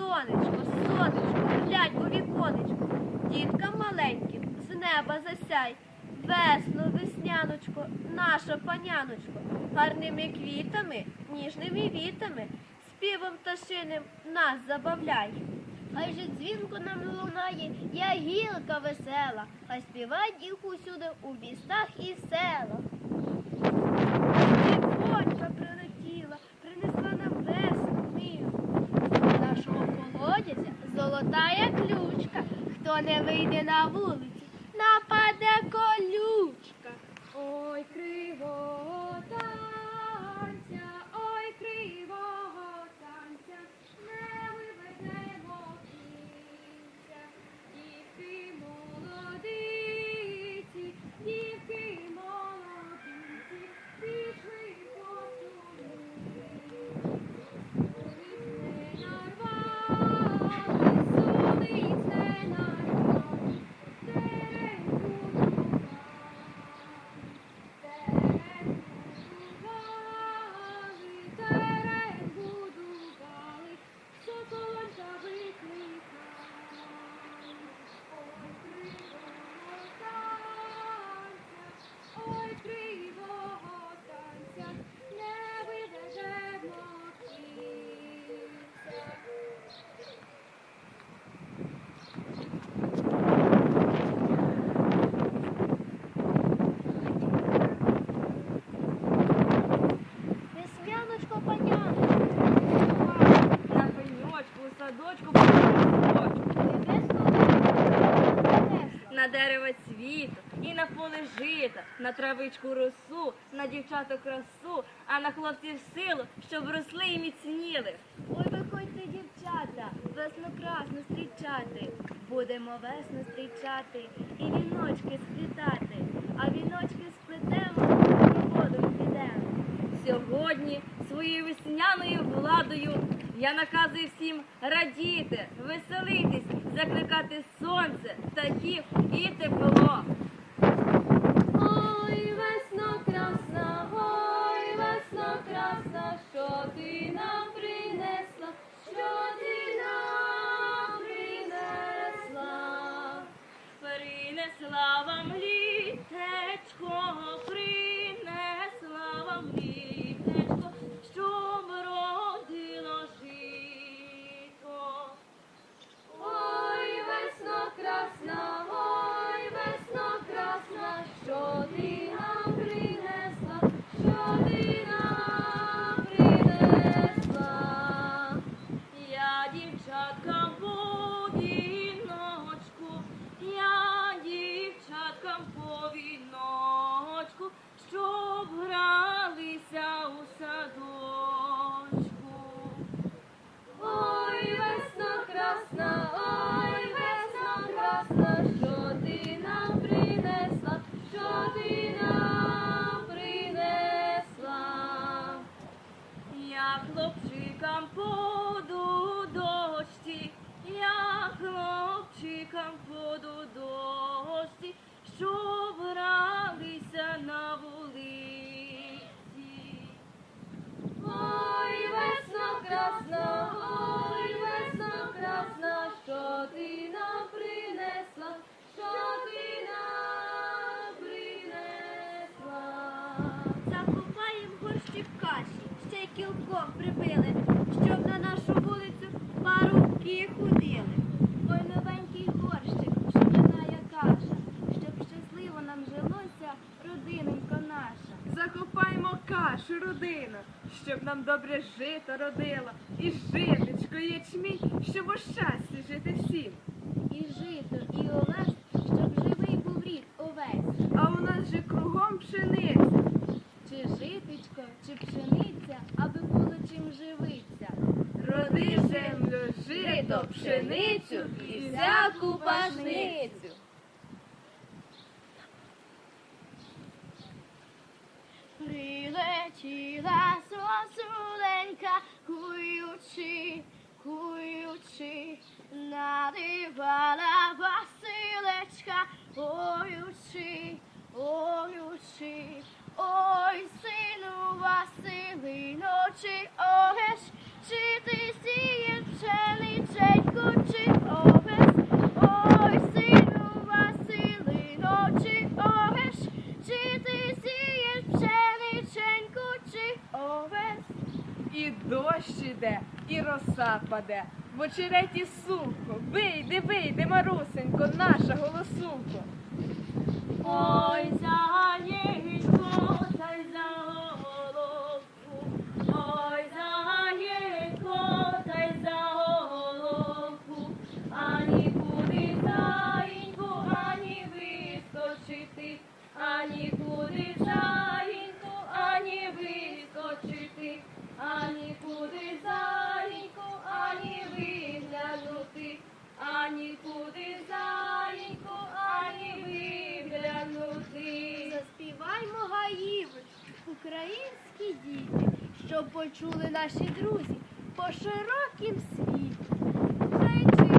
сонечко, сонечко, глянь у віконечко, діткам маленьким з неба засяй. Весно, весняночко, наша паняночко, гарними квітами, ніжними вітами, співом пташиним нас забавляй. Хай же дзвінко нам лунає, я гілка весела, хай співають їх усюди у містах і селах. Дівонька прилетіла, принесла нам весну милу. З нашого колодязя золотая ключка. Хто не вийде на вулицю, нападе колючка. Ой, кривого на дерево цвіту, і на поле жита, на травичку росу, на дівчаток красу, а на хлопців силу, щоб росли і міцніли. Ой, виходьте, дівчата, весну красну зустрічати. Будемо весну зустрічати і віночки сплітати. А віночки сплетемо, і воду підемо. Сьогодні своєю весняною владою я наказую всім радіти, веселитись, закликати сонце, птахів і тепло. Ой, весно красна, ой, весно красна, що ти нам принесла, що ти нам принесла, принесла вам літечко, принесла вам літечко, парубки ходили. Ой, новенький горщик, пшеняна каша, щоб щасливо нам жилося, родиненько наша. Закопаємо кашу, родина, щоб нам добре жито родило, і житечко, і ячмінь, щоб у щасті жити всім. І жито, і овес, щоб живий був рід овець. А у нас же кругом пшениця. Чи житечко, чи пшениця, аби було чим живиться. Роди землю, жито, пшеницю і всяку пашницю. Прилетіла сосуленька, куючи, куючи, надивала Василечка, оючи, оючи, ой, сину Василиночі, ой, сину Васили, ночі огеш, чи ти сієш пшениченьку, чи? І дощ іде, і роса паде. В очереті сухо, вийди, вийди, Марусенько, наша голосунко. Ой, за куди заїньку, ані вискочити, ані куди заїньку, ані виглянути, ані куди заїньку, ані виглянути. Заспіваймо гаїви, українські діти, щоб почули наші друзі по широкім світі.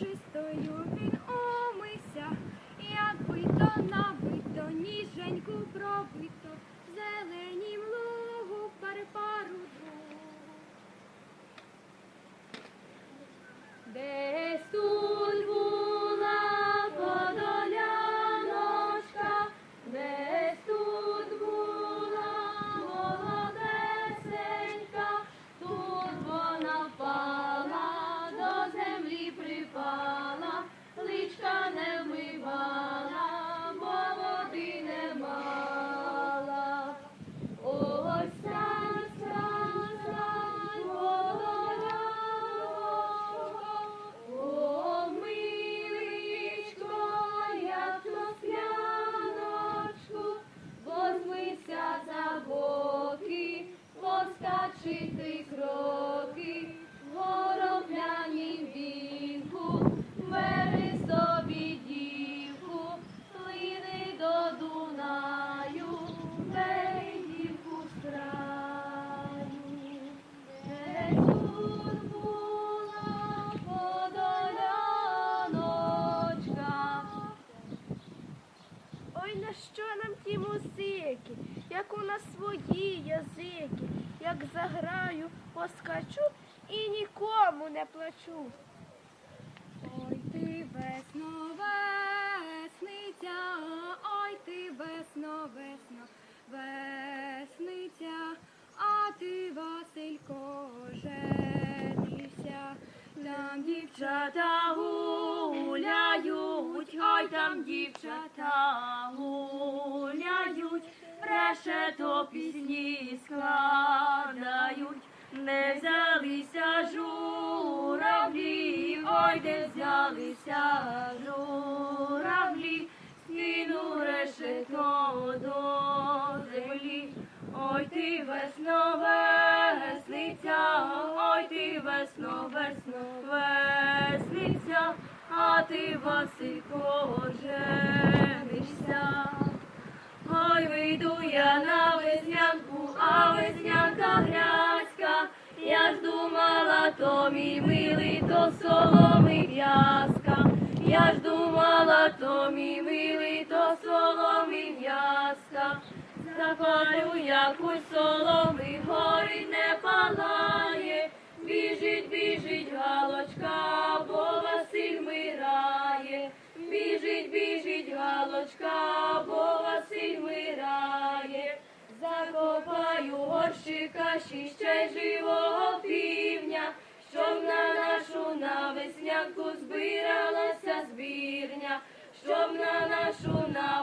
Чистою він умися, якби то набито, ніженьку пробито, поскачити кроки, Як заграю, поскачу і нікому не плачу. Ой, ти весно, весниця, ой, ти весно, весно, весниця, а ти, Василько, женився. Там Дівчата гуляють, ой там дівчата гуляють, решето пісні складають, решето до землі. Ой ти весно, весниця, ой ти весно, весно, весниця, а ти Василько женишся. Ой, вийду я на веснянку, а веснянка грязька. Я ж думала, то мій милий, то соломи в'язка. Я ж думала, то мій милий, то соломи в'язка. Запалю якусь соломи, горить не палає. Біжить, біжить галочка, бо Василь мирає. Біжить, біжить галочка, бо Василь мирає. Закопаю горщика ще й живого півня, щоб на нашу на веснянку збиралася збірня, щоб на нашу на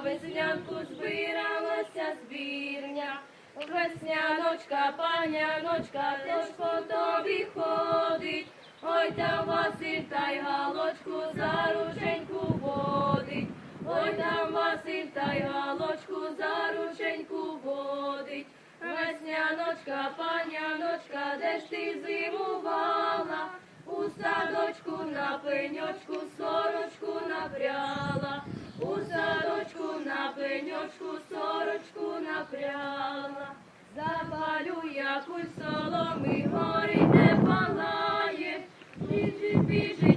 веснянку збиралася збірня. Весняночка, паняночка, теж по тобі ходить, ой там Василь та й галочку за рученьку водить, ой там Василь та й галочку за рученьку водить. Весняночка, паняночка, де ж ти зимувала? У садочку на пеньочку сорочку напряла, у садочку пеньочку сорочку напряла. Запалю якусь соломи, горить не палає, біжить, біжить